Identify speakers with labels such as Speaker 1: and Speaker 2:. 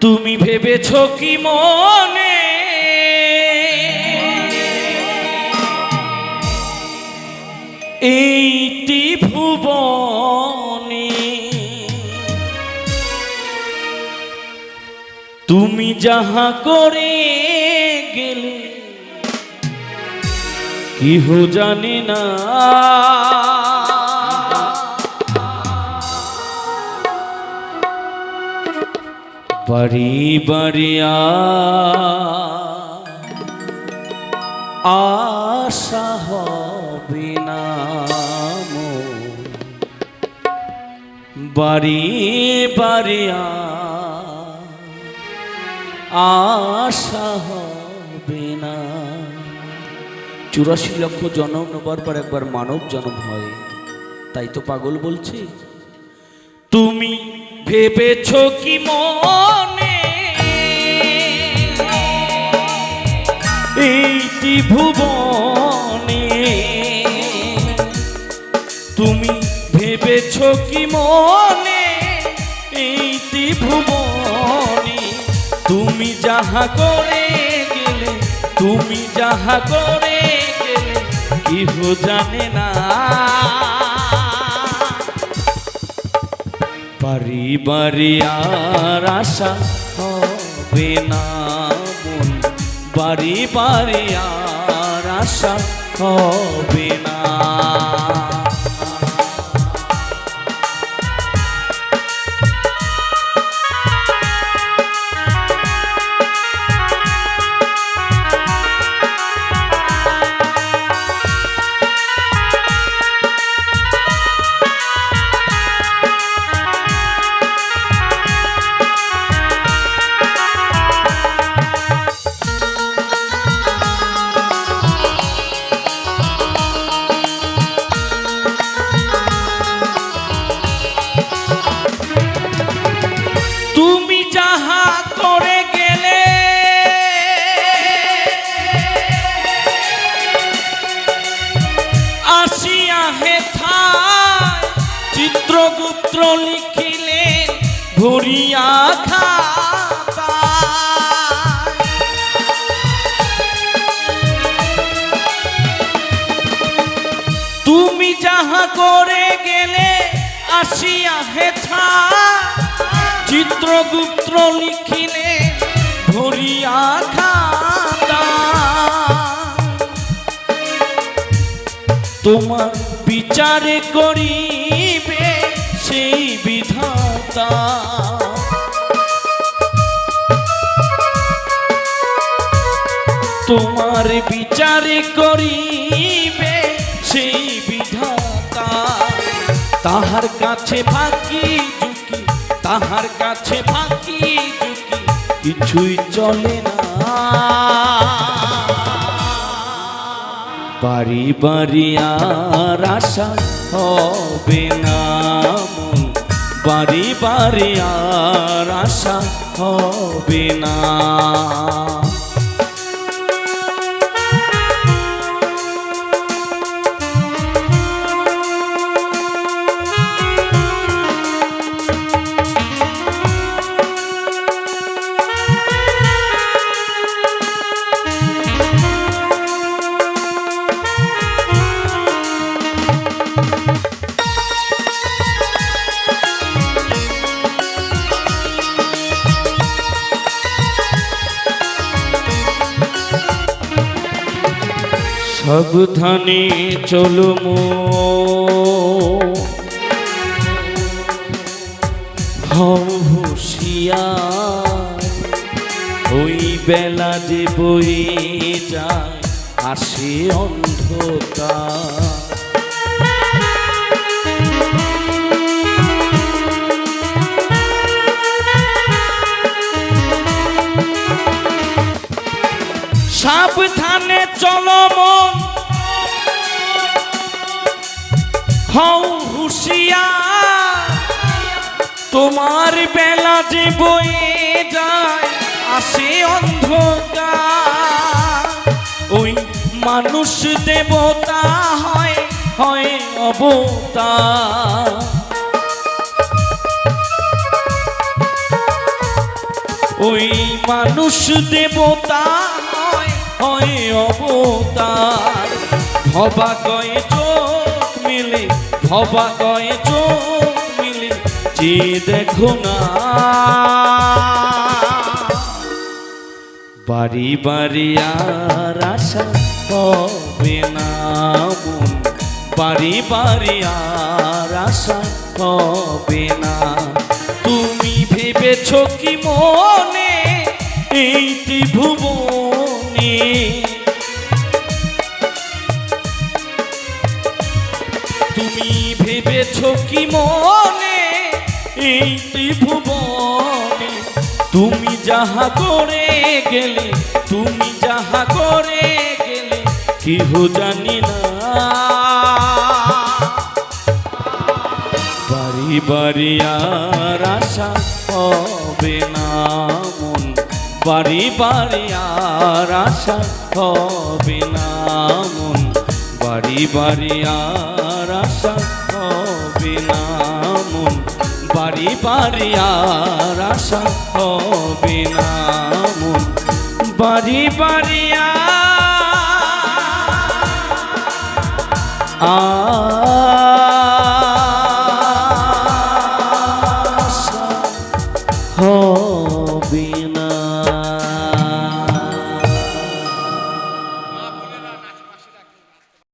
Speaker 1: তুমি ভেবেছ কি মনে? এইটি ভুবনে। তুমি যাহা করে গেলে কেহ জানে না। বাড়িয়া আশা হবে না। বাড়ি বাড়িয়া আশা হবে না। চুরাশি লক্ষ জনম নেবার পর একবার মানব জন্ম হয়। তাই তো পাগল বলছি। তুমি ভেবেছ কি মনে? এইটি ভুবনে। তুমি ভেবেছ কি মনে? এইটি ভুবনে। তুমি যাহা করে গেলে, তুমি যাহা করে গেলে, কেহ জানে না। বাড়ি আশা হবে না মন। বাড়ি আশা হবে না। ভরিয়া খাতায়। তুমি যাহা করে গেলে আসিয়া হেথা, চিত্রগুপ্ত লিখিলে ভরিয়া খাতা তোমার বিচারে করিবে সেই বিধাতা তোমার বিচারে করিবে সেই বিধাতা। তাহার কাছে ফাঁকি ঝুঁকি, তাহার কাছে ফাঁকি ঝুঁকি, কিছুই চলে না। বাড়ি বাড়ি আর আশা হবে না বাড়ি বাড়ি আর আশা হবে না। সাবধানে চলো মো। হও হুঁশিয়ার ওই বেলা যে বই যায় আসে অন্ধকার। সাবধানে চলো মন। হও হুঁশিয়ার, তোমার বেলা যে বয়ে যায়, আসে অন্ধকার। ওই মানুষ দেবতা হয় হয় অবতা। ওই মানুষ দেবতা হয় অবতার। ভবা কয়ে চোখ মিলে, ভবা কয়ে চোখ মিলে, যে দেখো না। বাড়ি বাড়ি আর আশা হবে না বাড়ি বাড়ি আর আশা হবে না। তুমি ভেবেছ কি মনে, এইটি ভুবনে কি মনে? এই ত্রিভুবনে তুমি যাহা করে গেলে, তুমি যাহা করে গেলে, কেহ জানি না। বাড়ি বাড়ি আর আশা হবে না মন। বাড়ি বাড়ি আর আশা হবে না মন। বাড়ি বাড়ি আর আশা হবে না মন বাড়ি বাড়ি আর আশা হবে না মন বাড়ি বাড়ি আর